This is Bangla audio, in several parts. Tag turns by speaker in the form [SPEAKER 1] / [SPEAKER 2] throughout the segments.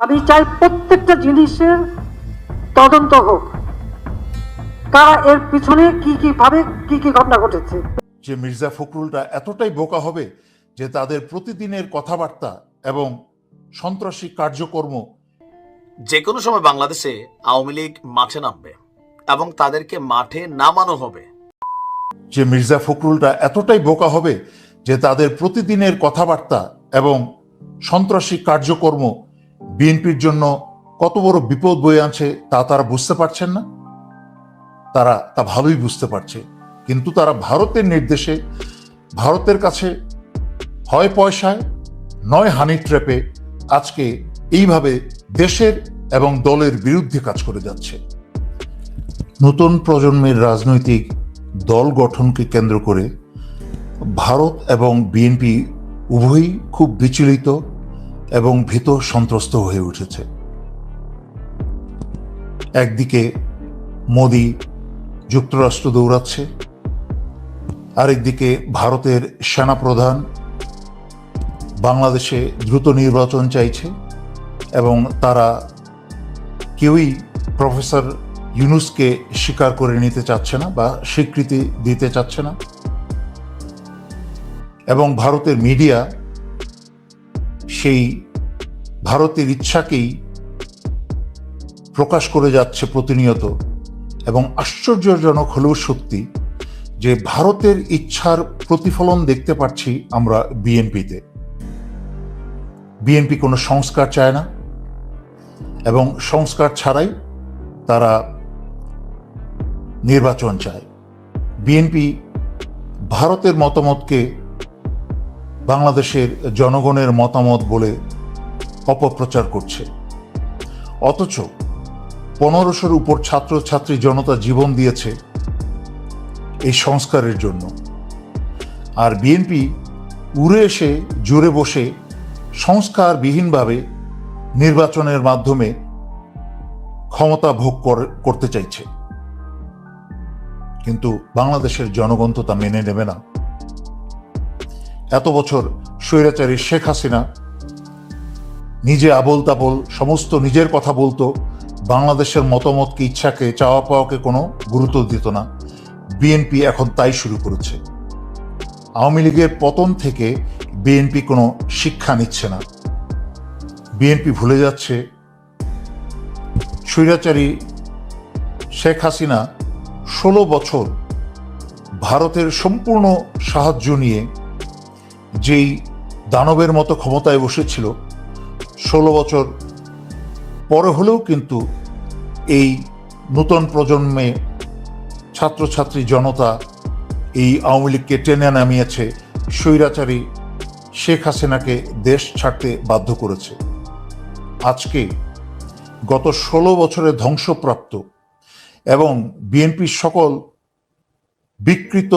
[SPEAKER 1] আমি চাই প্রত্যেকটা জিনিসের তদন্ত হোক। কারা এর পিছনে কি কি ভাবে কি কি ঘটনা ঘটেছে?
[SPEAKER 2] যে মির্জা ফখরুলটা এতটাই বোকা হবে যে তাদের প্রতিদিনের কথাবার্তা এবং সন্ত্রাসী কার্যকর্ম
[SPEAKER 3] যে কোনো সময় বাংলাদেশে আওয়ামী লীগ মাঠে নামবে এবং তাদেরকে মাঠে নামানো হবে।
[SPEAKER 2] যে মির্জা ফখরুলটা এতটাই বোকা হবে যে তাদের প্রতিদিনের কথাবার্তা এবং সন্ত্রাসী কার্যকর্ম বিএনপির জন্য কত বড় বিপদ বয়ে আনছে তা তারা বুঝতে পারছেন না। তারা তা ভালোই বুঝতে পারছে। কিন্তু তারা ভারতের নির্দেশে, ভারতের কাছে হয় পয়সায়, নয় হানি ট্র্যাপে আজকে এইভাবে দেশের এবং দলের বিরুদ্ধে কাজ করে যাচ্ছে। নতুন প্রজন্মের রাজনৈতিক দল গঠনকে কেন্দ্র করে ভারত এবং বিএনপি উভয়ই খুব বিচলিত। এবং ভীত সন্ত্রস্ত হয়ে উঠেছে। একদিকে মোদি যুক্তরাষ্ট্র দৌড়াচ্ছে, আরেকদিকে ভারতের সেনাপ্রধান বাংলাদেশে দ্রুত নির্বাচন চাইছে এবং তারা কেউই প্রফেসর ইউনুসকে স্বীকার করে নিতে চাচ্ছে না বা স্বীকৃতি দিতে চাচ্ছে না। এবং ভারতের মিডিয়া সেই ভারতের ইচ্ছাকেই প্রকাশ করে যাচ্ছে প্রতিনিয়ত। এবং আশ্চর্যজনক হলেও সত্যি যে ভারতের ইচ্ছার প্রতিফলন দেখতে পাচ্ছি আমরা বিএনপিতে। বিএনপি কোনো সংস্কার চায় না এবং সংস্কার ছাড়াই তারা নির্বাচন চায়। বিএনপি ভারতের মতামতকে বাংলাদেশের জনগণের মতামত বলে অপপ্রচার করছে। অথচ পনেরোশোর উপর ছাত্রছাত্রী জনতা জীবন দিয়েছে এই সংস্কারের জন্য। আর বিএনপি উড়ে এসে, জুড়ে বসে সংস্কারবিহীনভাবে নির্বাচনের মাধ্যমে ক্ষমতা ভোগ কর- করতে চাইছে। কিন্তু বাংলাদেশের জনগণ তো তা মেনে নেবে না। এত বছর স্বৈরাচারী শেখ হাসিনা নিজে আবল তাবল সমস্ত নিজের কথা বলতো, বাংলাদেশের মতামতকে, ইচ্ছাকে চাওয়া পাওয়াকে কোনো গুরুত্ব দিত না। বিএনপি এখন তাই শুরু করেছে। আওয়ামী লীগের পতন থেকে বিএনপি কোনো শিক্ষা নিচ্ছে না। বিএনপি ভুলে যাচ্ছে। স্বৈরাচারী শেখ হাসিনা ষোলো বছর ভারতের সম্পূর্ণ সাহায্য নিয়ে যেই দানবের মতো ক্ষমতায় বসেছিল, ষোলো বছর পরে হলেও কিন্তু এই নূতন প্রজন্মে ছাত্রছাত্রী জনতা এই আওয়ামী লীগকে টেনে নামিয়েছে, স্বৈরাচারী শেখ হাসিনাকে দেশ ছাড়তে বাধ্য করেছে। আজকে গত ষোলো বছরে ধ্বংসপ্রাপ্ত এবং বিএনপির সকল বিকৃত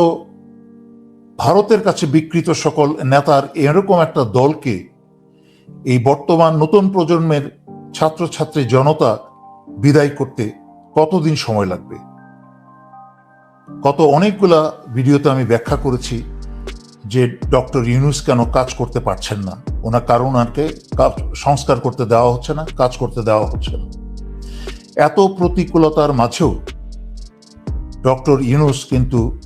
[SPEAKER 2] ভারতের কাছে বিকৃত সকল নেতার এরকম একটা দলকে এই বর্তমান নতুন প্রজন্মের ছাত্রছাত্রী জনতা বিদায় করতে কতদিন সময় লাগবে? গত অনেকগুলা ভিডিওতে আমি ব্যাখ্যা করেছি যে ডক্টর ইউনুস কেন কাজ করতে পারছেন না। ওনার কারণ আরকে সংস্কার করতে দেওয়া হচ্ছে না, কাজ করতে দেওয়া হচ্ছে না। এত প্রতিকূলতার মাঝেও ডক্টর ইউনুস কিন্তু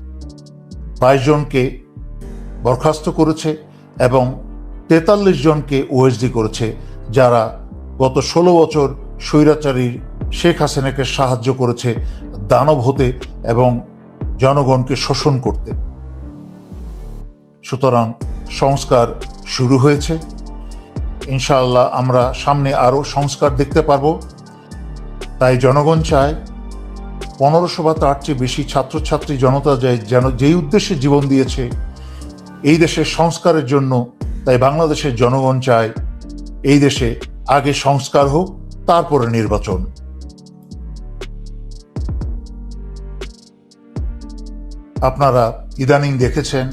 [SPEAKER 2] বাইশ জনকে বরখাস্ত করেছে এবং তেতাল্লিশ জনকে ওএসডি করেছে, যারা গত ষোলো বছর স্বৈরাচারীর শেখ হাসিনাকে সাহায্য করেছে দানব হতে এবং জনগণকে শোষণ করতে। সুতরাং সংস্কার শুরু হয়েছে। ইনশাআল্লাহ আমরা সামনে আরও সংস্কার দেখতে পারব। তাই জনগণ চায় পনেরোশো বা তার চেয়ে বেশি ছাত্রছাত্রী জনতা যেন যেই উদ্দেশ্যে জীবন দিয়েছে, এই দেশের সংস্কারের জন্য, তাই বাংলাদেশের জনগণ চায় এই দেশে আগে সংস্কার হোক, তারপরে নির্বাচন। আপনারা ইদানিং দেখেছেন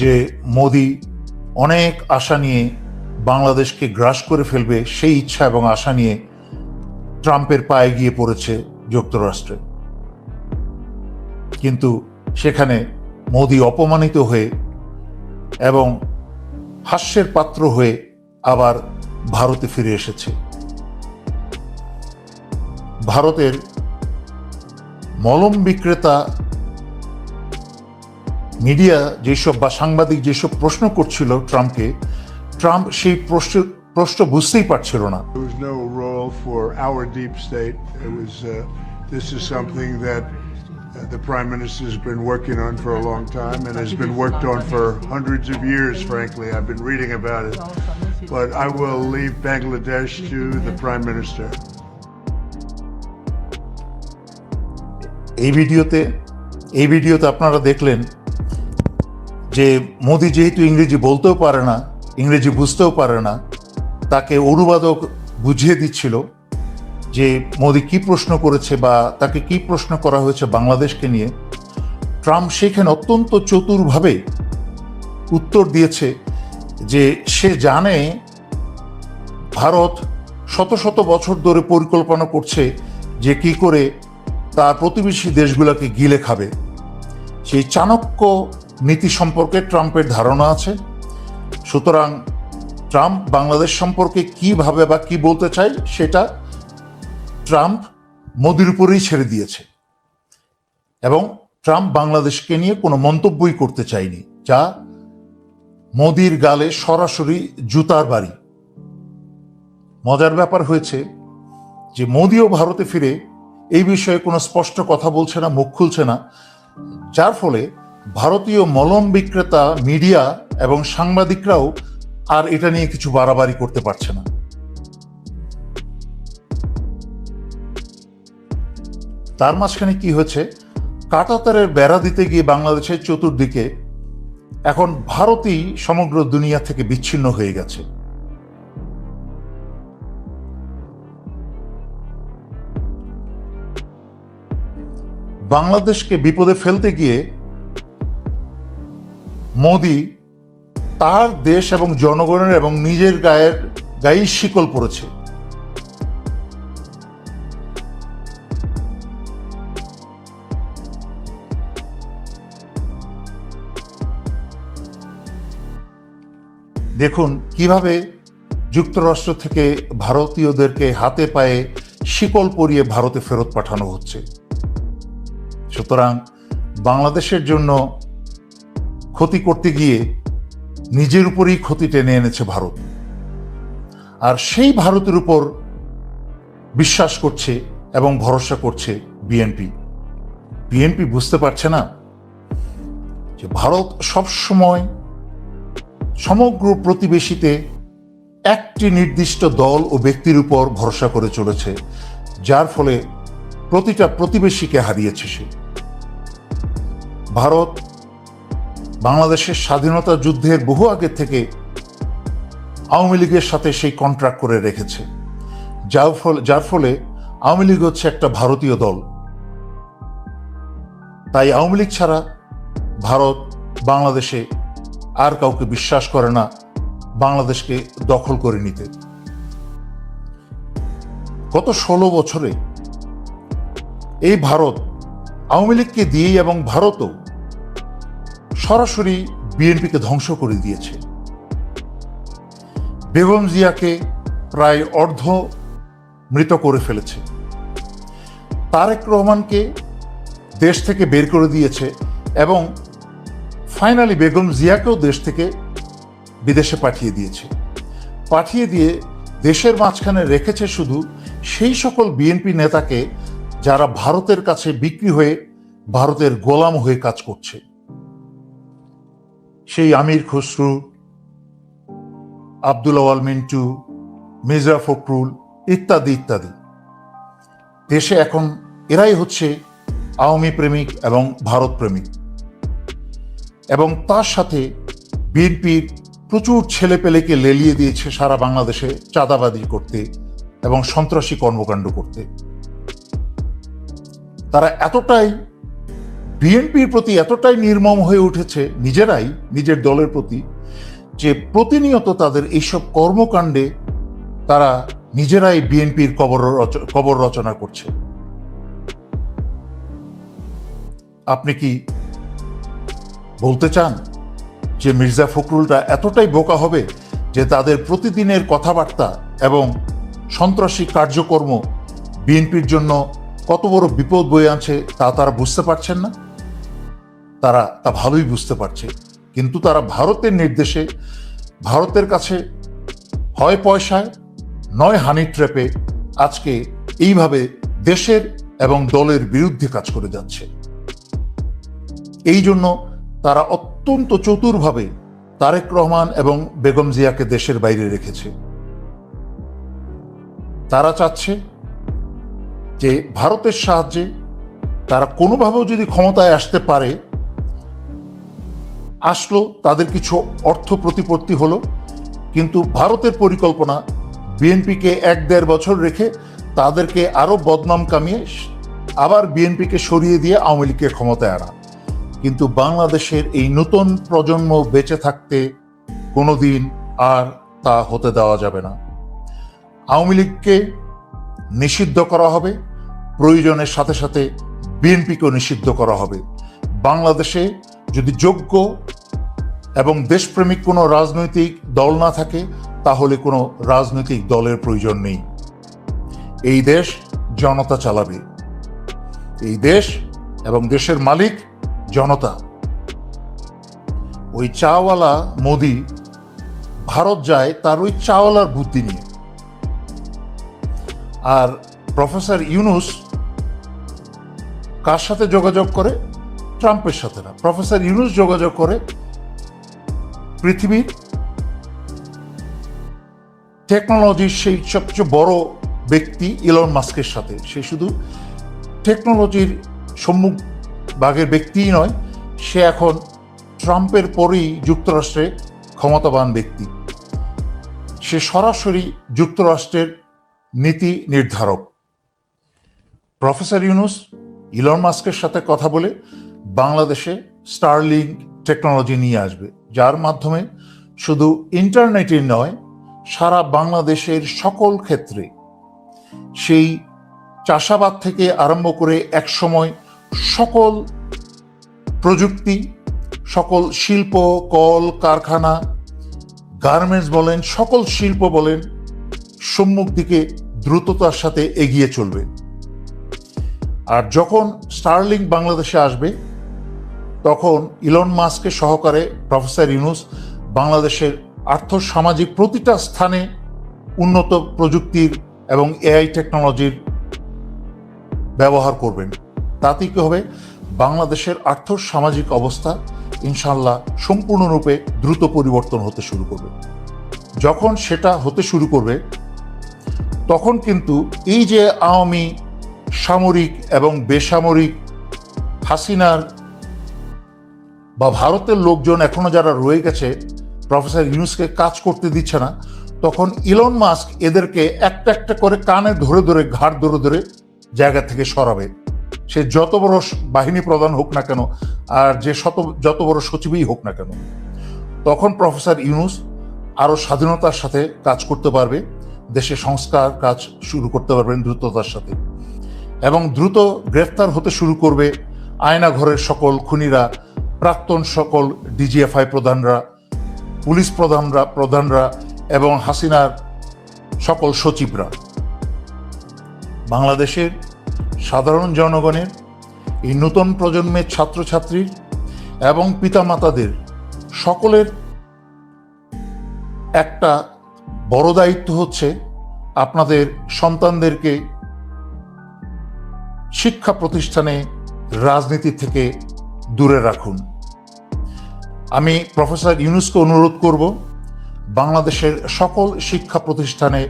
[SPEAKER 2] যে মোদি অনেক আশা নিয়ে বাংলাদেশকে গ্রাস করে ফেলবে সেই ইচ্ছা এবং আশা নিয়ে ট্রাম্পের পায়ে গিয়ে পড়েছে যুক্তরাষ্ট্রে। কিন্তু সেখানে মোদি অপমানিত হয়ে এবং হাস্যের পাত্র হয়ে আবার ভারতে ফিরে এসেছে। ভারতের মলম বিক্রেতা, মিডিয়া যেসব বা সাংবাদিক যেসব প্রশ্ন করছিল ট্রাম্পকে, ট্রাম্প সেই প্রশ্ন প্রশ্ন বুঝতেই পারছিল না
[SPEAKER 4] no role for our deep state. It was, uh, this is something that uh, the Prime Minister has been working on for a long time and has been worked on for hundreds of years, frankly. I've been reading about it. But I will leave Bangladesh to the Prime Minister.
[SPEAKER 2] এই ভিডিওতে এই ভিডিওতে আপনারা দেখলেন যে মোদি যেহেতু ইংরেজি বলতেও পারে না ইংরেজি বুঝতেও পারে না তাকে অনুবাদক বুঝিয়ে দিচ্ছিল যে মোদি কি প্রশ্ন করেছে বা তাকে কি প্রশ্ন করা হয়েছে বাংলাদেশকে নিয়ে। ট্রাম্প সেখানে অত্যন্ত চতুরভাবে উত্তর দিয়েছে যে সে জানে ভারত শত শত বছর ধরে পরিকল্পনা করছে যে কি করে তার প্রতিবেশী দেশগুলোকে গিলে খাবে। সেই চাণক্য নীতি সম্পর্কে ট্রাম্পের ধারণা আছে। সুতরাং ট্রাম্প বাংলাদেশ সম্পর্কে কি ভাবে বা কি বলতে চায়, সেটা ট্রাম্প মোদির উপরেই ছেড়ে দিয়েছে। এবং ট্রাম্প বাংলাদেশকে নিয়ে কোনো মন্তব্যই করতে চায়নি, যা মোদির গালে সরাসরি জুতার বাড়ি। মজার ব্যাপার হয়েছে যে মোদিও ভারতে ফিরে এই বিষয়ে কোনো স্পষ্ট কথা বলছে না, মুখ খুলছে না, যার ফলে ভারতীয় মলম বিক্রেতা মিডিয়া এবং সাংবাদিকরাও আর এটা নিয়ে কিছু বাড়াবাড়ি করতে পারছে না। তার মাঝখানে কি হয়েছে? কাটাতারের বেড়া দিতে গিয়ে বাংলাদেশের চতুর্দিকে এখন ভারতই সমগ্র দুনিয়া থেকে বিচ্ছিন্ন হয়ে গেছে। বাংলাদেশকে বিপদে ফেলতে গিয়ে মোদি তার দেশ এবং জনগণের এবং নিজের গায়ের গায়ে শিকল পড়েছে। দেখুন, কীভাবে যুক্তরাষ্ট্র থেকে ভারতীয়দেরকে হাতে পায়ে শিকল পরিয়ে ভারতে ফেরত পাঠানো হচ্ছে। সুতরাং বাংলাদেশের জন্য ক্ষতি করতে গিয়ে নিজের উপরেই ক্ষতি টেনে এনেছে ভারত। আর সেই ভারতের উপর বিশ্বাস করছে এবং ভরসা করছে বিএনপি। বিএনপি বুঝতে পারছে না যে ভারত সবসময় সমগ্র প্রতিবেশীতে একটি নির্দিষ্ট দল ও ব্যক্তির উপর ভরসা করে চলেছে, যার ফলে প্রতিটা প্রতিবেশীকে হারিয়েছে সে। ভারত বাংলাদেশের স্বাধীনতা যুদ্ধের বহু আগে থেকে আওয়ামী লীগের সাথে সেই কন্ট্রাক্ট করে রেখেছে। যার ফলে যার ফলে আওয়ামী লীগ হচ্ছে একটা ভারতীয় দল। তাই আওয়ামী লীগ ছাড়া ভারত বাংলাদেশে আর কাউকে বিশ্বাস করে না বাংলাদেশকে দখল করে নিতে। গত ষোলো বছরে এই ভারত আওয়ামী লীগকে দিয়েই এবং ভারতও সরাসরি বিএনপিকে ধ্বংস করে দিয়েছে। বেগম জিয়াকে প্রায় অর্ধ মৃত করে ফেলেছে। তারেক রহমানকে দেশ থেকে বের করে দিয়েছে এবং ফাইনালি বেগম জিয়াকেও দেশ থেকে বিদেশে পাঠিয়ে দিয়েছে। পাঠিয়ে দিয়ে দেশের মাঝখানে রেখেছে শুধু সেই সকল বিএনপি নেতাকে যারা ভারতের কাছে বিক্রি হয়ে ভারতের গোলাম হয়ে কাজ করছে। সেই আমির খসরু, আব্দুল আওয়াল মিন্টু, মির্জা ফখরুল ইত্যাদি ইত্যাদি। দেশে এখন এরাই হচ্ছে আওয়ামী প্রেমিক এবং ভারত প্রেমিক। এবং তার সাথে বিএনপির প্রচুর ছেলেপেলেকে লেলিয়ে দিয়েছে সারা বাংলাদেশে চাঁদাবাদি করতে এবং সন্ত্রাসী কর্মকাণ্ড করতে। তারা এতটাই বিএনপির প্রতি এতটাই নির্মম হয়ে উঠেছে নিজেরাই, নিজের দলের প্রতি, যে প্রতিনিয়ত তাদের এইসব কর্মকাণ্ডে তারা নিজেরাই বিএনপির কবর কবর রচনা করছে। আপনি কি বলতে চান যে মির্জা ফখরুলরা এতটাই বোকা হবে যে তাদের প্রতিদিনের কথাবার্তা এবং সন্ত্রাসী কার্যকর্ম বিএনপির জন্য কত বড় বিপদ বয়ে আনছে তা তারা বুঝতে পারছেন না? তারা তা ভালোই বুঝতে পারছে। কিন্তু তারা ভারতের নির্দেশে, ভারতের কাছে হয় পয়সায়, নয় হানি ট্র্যাপে আজকে এইভাবে দেশের এবং দলের বিরুদ্ধে কাজ করে যাচ্ছে। এই জন্য তারা অত্যন্ত চতুরভাবে তারেক রহমান এবং বেগম জিয়াকে দেশের বাইরে রেখেছে। তারা চাচ্ছে যে ভারতের সাহায্যে তারা কোনোভাবেও যদি ক্ষমতায় আসতে পারে আসলো, তাদের কিছু অর্থ প্রতিপত্তি হলো, কিন্তু ভারতের পরিকল্পনা বিএনপিকে এক দেড় বছর রেখে তাদেরকে আরও বদনাম কামিয়ে আবার বিএনপিকে সরিয়ে দিয়ে আওয়ামী লীগকে ক্ষমতায় আনা। কিন্তু বাংলাদেশের এই নতুন প্রজন্ম বেঁচে থাকতে কোনোদিন আর তা হতে দেওয়া যাবে না। আওয়ামী লীগকে নিষিদ্ধ করা হবে, প্রয়োজনের সাথে সাথে বিএনপিকেও নিষিদ্ধ করা হবে। বাংলাদেশে যদি যোগ্য এবং দেশপ্রেমিক কোনো রাজনৈতিক দল না থাকে, তাহলে কোনো রাজনৈতিক দলের প্রয়োজন নেই। এই দেশ জনতা চালাবে। এই দেশ এবং দেশের মালিক জনতা। ওই চাওয়ালা মোদি ভারত যায় তার ওই চাওয়ালার বুদ্ধি নিয়ে। আর প্রফেসর ইউনুস কার সাথে যোগাযোগ করে? ট্রাম্পের সাথে না। প্রফেসর ইউনুস যোগাযোগ করে পৃথিবীর টেকনোলজির সেই সবচেয়ে বড় ব্যক্তি ইলন মাস্কের সাথে। সে শুধু টেকনোলজির সম্মুখ ভাগের ব্যক্তিই নয়, সে এখন ট্রাম্পের পরেই যুক্তরাষ্ট্রে ক্ষমতাবান ব্যক্তি। সে সরাসরি যুক্তরাষ্ট্রের নীতি নির্ধারক। প্রফেসর ইউনুস ইলন মাস্কের সাথে কথা বলে বাংলাদেশে স্টারলিং টেকনোলজি নিয়ে আসবে, যার মাধ্যমে শুধু ইন্টারনেটই নয়, সারা বাংলাদেশের সকল ক্ষেত্রে সেই চাষাবাদ থেকে আরম্ভ করে একসময় সকল প্রযুক্তি, সকল শিল্প, কল, কারখানা গার্মেন্টস বলেন, সকল শিল্প বলেন, সম্মুখ দিকে দ্রুততার সাথে এগিয়ে চলবে। আর যখন স্টারলিং বাংলাদেশে আসবে তখন ইলন মাস্কের সহকারে প্রফেসর ইউনুস বাংলাদেশের আর্থ সামাজিক প্রতিটা স্থানে উন্নত প্রযুক্তির এবং এআই টেকনোলজির ব্যবহার করবেন। তাতে কি হবে? বাংলাদেশের আর্থ সামাজিক অবস্থা ইনশাল্লাহ সম্পূর্ণরূপে দ্রুত পরিবর্তন হতে শুরু করবে। যখন সেটা হতে শুরু করবে, তখন কিন্তু এই যে আওয়ামী সামরিক এবং বেসামরিক হাসিনার বা ভারতের লোকজন এখনও যারা রয়ে গেছে, প্রফেসর ইউনুসকে কাজ করতে দিচ্ছে না, তখন ইলন মাস্ক এদেরকে একটা একটা করে কানে ধরে ধরে ঘাট ধরে ধরে জায়গা থেকে সরাবে। সে যত বড় বাহিনী প্রধান হোক না কেন, আর যে শত, যত বড় সচিবই হোক না কেন, তখন প্রফেসর ইউনুস আরও স্বাধীনতার সাথে কাজ করতে পারবে, দেশে সংস্কার কাজ শুরু করতে পারবেন দ্রুততার সাথে। এবং দ্রুত গ্রেফতার হতে শুরু করবে আয়না ঘরের সকল খুনিরা প্রাক্তন সকল ডিজিএফআই প্রধানরা, পুলিশ প্রধানরা প্রধানরা এবং হাসিনার সকল সচিবরা। বাংলাদেশের সাধারণ জনগণের এই নতুন প্রজন্মের ছাত্রছাত্রীর এবং পিতামাতাদের সকলের একটা বড় দায়িত্ব হচ্ছে আপনাদের সন্তানদেরকে শিক্ষা প্রতিষ্ঠানে রাজনীতি থেকে দূরে রাখুন। আমি প্রফেসর ইউনুসকে অনুরোধ করব, বাংলাদেশের সকল শিক্ষা প্রতিষ্ঠানে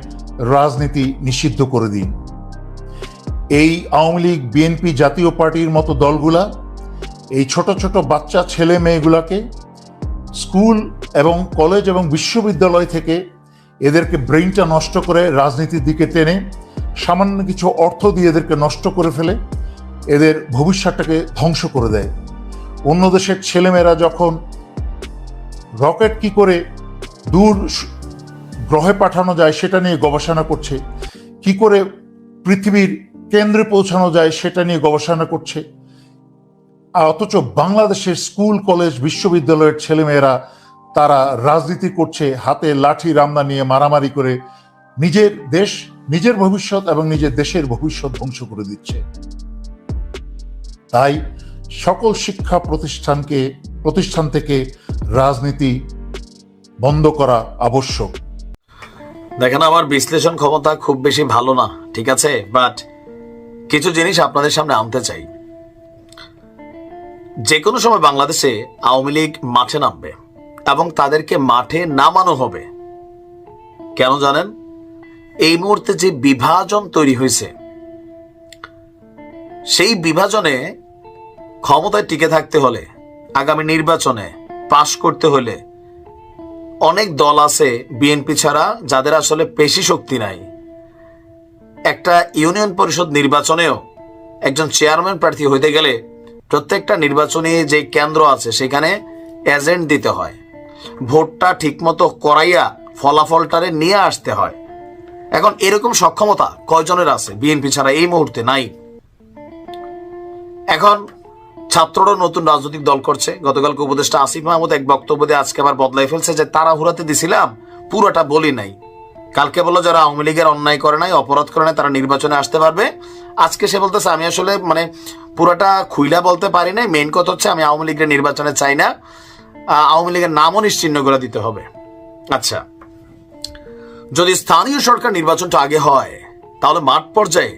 [SPEAKER 2] রাজনীতি নিষিদ্ধ করে দিন। এই আওয়ামী লীগ, বিএনপি জাতীয় পার্টির মতো দলগুলা, এই ছোট ছোট বাচ্চা ছেলে মেয়েগুলাকে স্কুল এবং কলেজ এবং বিশ্ববিদ্যালয় থেকে এদেরকে ব্রেইনটা নষ্ট করে রাজনীতির দিকে টেনে, সামান্য কিছু অর্থ দিয়ে এদেরকে নষ্ট করে ফেলে, এদের ভবিষ্যৎটাকে ধ্বংস করে দেয়। অন্য দেশের ছেলেমেয়েরা যখন রকেট কি করে দূর গ্রহে পাঠানো যায় সেটা নিয়ে গবেষণা করছে, কি করে পৃথিবীর কেন্দ্রে পৌঁছানো যায় সেটা নিয়ে গবেষণা করছে, আর অথচ বাংলাদেশের স্কুল, কলেজ, বিশ্ববিদ্যালয়ের ছেলেমেয়েরা তারা রাজনীতি করছে, হাতে লাঠি রামদা নিয়ে মারামারি করে নিজের দেশ, নিজের ভবিষ্যৎ এবং নিজের দেশের ভবিষ্যৎ ধ্বংস করে দিচ্ছে। তাই সকল শিক্ষা প্রতিষ্ঠানকে, প্রতিষ্ঠান থেকে রাজনীতি বন্ধ করা আবশ্যক।
[SPEAKER 3] দেখেন, আমার বিশ্লেষণ ক্ষমতা খুব বেশি ভালো না, ঠিক আছে? বাট কিছু জিনিস আপনাদের সামনে আনতে চাই। যে কোনো সময় বাংলাদেশে আওয়ামী লীগ মাঠে নামবে এবং তাদেরকে মাঠে নামানো হবে। কেন জানেন? এই মুহূর্তে যে বিভাজন তৈরি হয়েছে, সেই বিভাজনে ক্ষমতায় টিকে থাকতে হলে, আগামী নির্বাচনে পাশ করতে হলে অনেক দল আছে বিএনপি ছাড়া যাদের আসলে পেশি শক্তি নাই। একটা ইউনিয়ন পরিষদ নির্বাচনেও একজন চেয়ারম্যান প্রার্থী হইতে গেলে প্রত্যেকটা নির্বাচনী যে কেন্দ্র আছে সেখানে এজেন্ট দিতে হয়। ভোটটা ঠিকমতো করাইয়া ফলাফলটারে নিয়ে আসতে হয়। এখন এরকম সক্ষমতা কয়জনের আছে? বিএনপি ছাড়া এই মুহূর্তে নাই। এখন ছাত্ররা নতুন রাজনৈতিক দল করছে। গতকালকে উপদেষ্টা আসিফ মাহমুদ এক বক্তব্য দিয়ে আজকে আবার বদলাই ফেলছে যে তারা হুরাতে দিছিলাম, পুরোটা বলি নাই। কালকে বলল যারা আওয়ামী লীগের অন্যায় করে নাই, অপরাধ করে নাই, তারা নির্বাচনে আসতে পারবে। আজকে সে বলতেছে, আমি আসলে মানে পুরোটা খুইলা বলতে পারি নাই। মেইন কথা হচ্ছে আমি আওয়ামী লীগের নির্বাচনে চাই না। আওয়ামী লীগের নামও নিশ্চিহ্ন করে দিতে হবে। আচ্ছা যদি স্থানীয় সরকার নির্বাচনটা আগে হয়, তাহলে মাঠ পর্যায়ে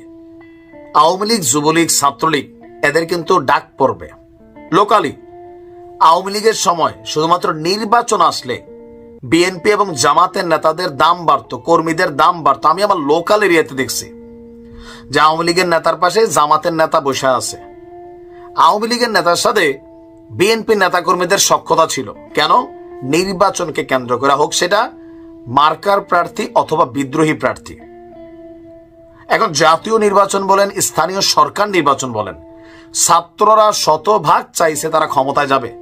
[SPEAKER 3] আওয়ামী লীগ, যুবলীগ, ছাত্রলীগ এদের কিন্তু ডাক পড়বে। লোকালি আওয়ামী লীগের সময় শুধুমাত্র নির্বাচন আসলে বিএনপি এবং জামাতের নেতাদের দাম বাড়তো, কর্মীদের দাম বাড়তো। আমি আমার লোকাল এরিয়াতে দেখছি যে আওয়ামী লীগের নেতার পাশে জামাতের নেতা বসে আছে। আওয়ামী লীগের নেতার সাথে বিএনপি নেতাকর্মীদের সক্ষতা ছিল। কেন? নির্বাচনকে কেন্দ্র করে হোক সেটা মার্কার প্রার্থী অথবা বিদ্রোহী প্রার্থী। এখন জাতীয় নির্বাচন বলেন, স্থানীয় সরকার নির্বাচন বলেন ছাত্ররা শতভাগ চাইছে তারা ক্ষমতায় যাবে।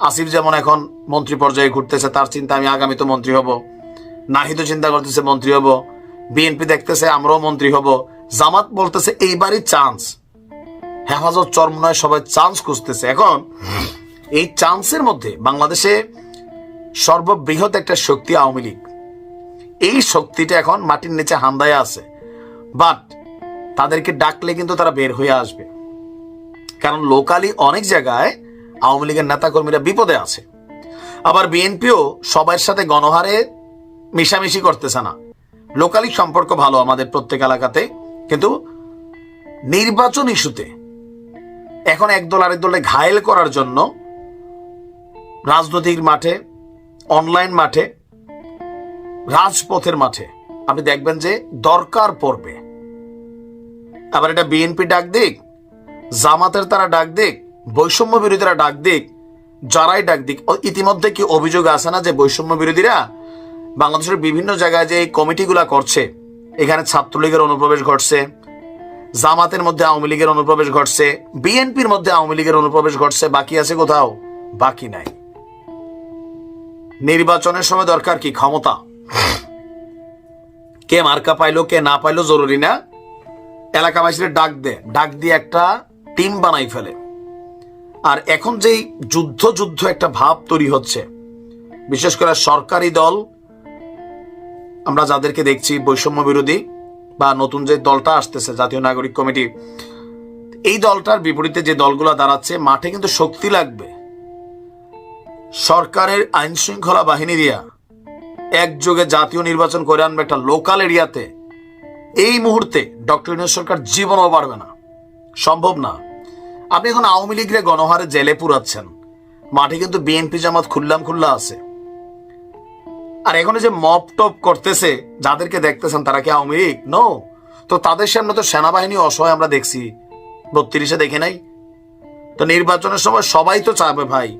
[SPEAKER 3] আসিফ যেমন এখন মন্ত্রী পর্যায়ে ঘুরতেছে, তার চিন্তা, আমি আগামী তো মন্ত্রী হব। নাহিদ চিন্তা করতেছে, মন্ত্রী হব। বিএনপি দেখতেছে, আমরাও মন্ত্রী হব। জামাত বলতেছে, এইবারই চান্স হেফাজত চরমনায় সবাই চান্স খুঁজতেছে। এখন এই চান্সের মধ্যে বাংলাদেশে সর্ববৃহৎ একটা শক্তি আওয়ামী লীগ। এই শক্তিটা এখন মাটির নিচে হান্দায় আছে। বাট তাদেরকে ডাকলে কিন্তু তারা বের হয়ে আসবে। কারণ লোকালি অনেক জায়গায় আওয়ামী লীগের নেতাকর্মীরা বিপদে আছে। আবার বিএনপিও সবার সাথে গণহারে মিশামিশি করতেছে না। লোকালি সম্পর্ক ভালো আমাদের প্রত্যেক এলাকাতে, কিন্তু নির্বাচন ইস্যুতে এখন একদল আরেক দলে ঘায়েল করার জন্য রাজনৈতিক মাঠে অনলাইন মাঠে, রাজপথের মাঠে আপনি দেখবেন যে দরকার পড়বে। আবার এটা বিএনপি ডাক দিক জামাতের তারা ডাক দিক, বৈষম্য বিরোধীরা ডাক দিক, যারাই ডাক দিক ইতিমধ্যে কি অভিযোগ আছে না যে বৈষম্য বিরোধীরা বাংলাদেশের বিভিন্ন জায়গায় যে এই কমিটিগুলা করছে, এখানে ছাত্রলীগের অনুপ্রবেশ ঘটছে, জামাতের মধ্যে আওয়ামী লীগের অনুপ্রবেশ ঘটছে, বিএনপির মধ্যে আওয়ামী লীগের অনুপ্রবেশ ঘটছে, বাকি আছে কোথাও? বাকি নাই। নির্বাচনের সময় দরকার কি ক্ষমতা? কে মার্কা পাইলো, কে না পাইলো জরুরি না? এলাকাবাসীরা ডাক দে, ডাক দিয়ে একটা টিম বানাই ফেলে। আর এখন যেই যুদ্ধ যুদ্ধ একটা ভাব তৈরি হচ্ছে, বিশেষ করে সরকারি দল, আমরা যাদেরকে দেখছি বৈষম্য বিরোধী বা নতুন যে দলটা আসতেছে, জাতীয় নাগরিক কমিটি, এই দলটার বিপরীতে যে দলগুলো দাঁড়াচ্ছে, মাঠে কিন্তু শক্তি লাগবে। সরকারের আইন শৃঙ্খলা বাহিনী দিয়া একযোগে জাতীয় নির্বাচন করে আনবে একটা লোকাল এরিয়াতে এই মুহূর্তে ডক্টর ইউনুস সরকার জীবনও পারবে না। সম্ভব না। আপনি এখন আওয়ামী লীগের গণহারে জেলে পুরাচ্ছেন। মাঠে কিন্তু বিএনপি জামাত খুল্লাম খুল্লা আছে। আর এখন যে মপ টপ করতেছে, যাদেরকে দেখতেছেন তারা কি আওয়ামী লীগ? নো তো তাদের সামনে তো সেনাবাহিনী অসহায় আমরা দেখছি। বত্রিশে দেখে নাই। তো নির্বাচনের সময় সবাই তো চাবে ভাই।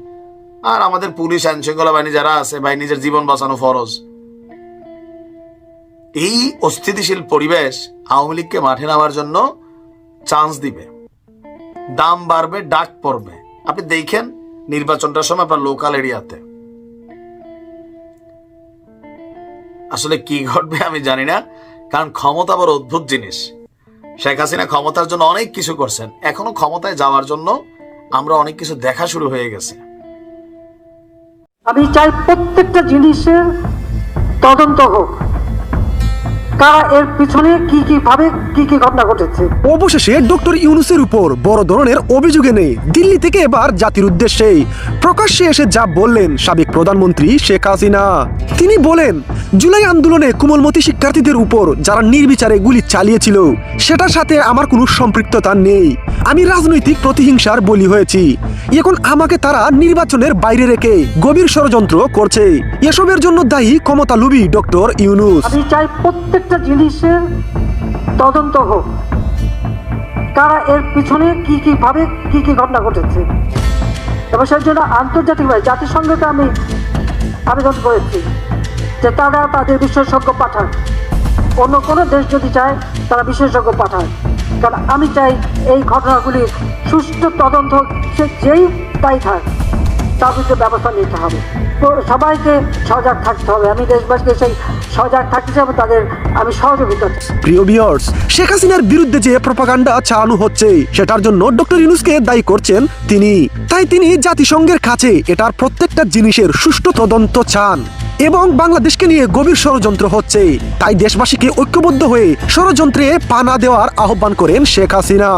[SPEAKER 3] আর আমাদের পুলিশ আইন শৃঙ্খলা বাহিনী যারা আছে, ভাই, নিজের জীবন বাঁচানো ফরজ। এই অস্থিতিশীল পরিবেশ আওয়ামী লীগকে মাঠে নামার জন্য চান্স দিবে। দাম বাড়বে, ডাক পড়বে। আপনি দেখেন নির্বাচনটার সময় আপনার লোকাল এরিয়াতে আসলে কি ঘটবে আমি জানি না, কারণ ক্ষমতা আবার অদ্ভুত জিনিস। শেখ হাসিনা ক্ষমতার জন্য অনেক কিছু করছেন। এখনও ক্ষমতায় যাওয়ার জন্য আমরা অনেক কিছু দেখা শুরু হয়ে গেছে।
[SPEAKER 1] আমি চাই প্রত্যেকটা জিনিসের তদন্ত হোক। কারা এর পিছনে কি কি ভাবে কি কি ঘটনা ঘটেছে?
[SPEAKER 5] অবশেষে ডক্টর ইউনুসের উপর বড় ধরনের অভিযোগ এনে দিল্লি থেকে এবার জাতির উদ্দেশ্যে। প্রকাশ্যে এসে যা বললেন সাবেক প্রধানমন্ত্রী শেখ হাসিনা। তিনি বলেন জুলাই আন্দোলনে কোমলমতি শিক্ষার্থীদের উপর যারা নির্বিচারে গুলি চালিয়েছিল সেটার সাথে আমার কোনো সম্পৃক্ততা নেই। আমি রাজনৈতিক প্রতিহিংসার বলি হয়েছি। এখন আমাকে তারা নির্বাচনের বাইরে রেখে গভীর ষড়যন্ত্র করছে। এসবের জন্য দায়ী ক্ষমতা লুবি ডক্টর ইউনুস।
[SPEAKER 1] আমি চাই প্রত্যেকটা জিনিসের তদন্ত হোক। কারা এর পিছনে কি কি ভাবে কি কি ঘটনা ঘটেছে? এবং সেই জন্য আন্তর্জাতিকভাবে জাতিসংঘকে আমি আবেদন করেছি যে তারা তাদের বিশেষজ্ঞ পাঠান। অন্য কোনো দেশ যদি চায়, তারা বিশেষজ্ঞ পাঠায় কারণ আমি চাই এই ঘটনাগুলি সুষ্ঠু তদন্ত সে যেই তাই থাক, তার বিরুদ্ধে ব্যবস্থা নিতে হবে। সবাইকে সজাগ থাকতে হবে। আমি দেশবাসীকে সেই সজাগ থাকতে চাই তাদের আমি সহযোগিতা।
[SPEAKER 5] প্রিয় বিয়ার্স শেখ হাসিনার বিরুদ্ধে যে প্রপাগান্ডা চালানো হচ্ছে, সেটার জন্য ডক্টর ইউনুসকে দায়ী করছেন তিনি। তাই তিনি জাতিসংঘের কাছে এটার প্রত্যেকটা জিনিসের সুষ্ঠু তদন্ত চান এবং বাংলাদেশকে নিয়ে গভীর ষড়যন্ত্র হচ্ছে। তাই দেশবাসীকে ঐক্যবদ্ধ হয়ে ষড়যন্ত্রে পানা দেওয়ার আহ্বান করেন শেখ হাসিনা।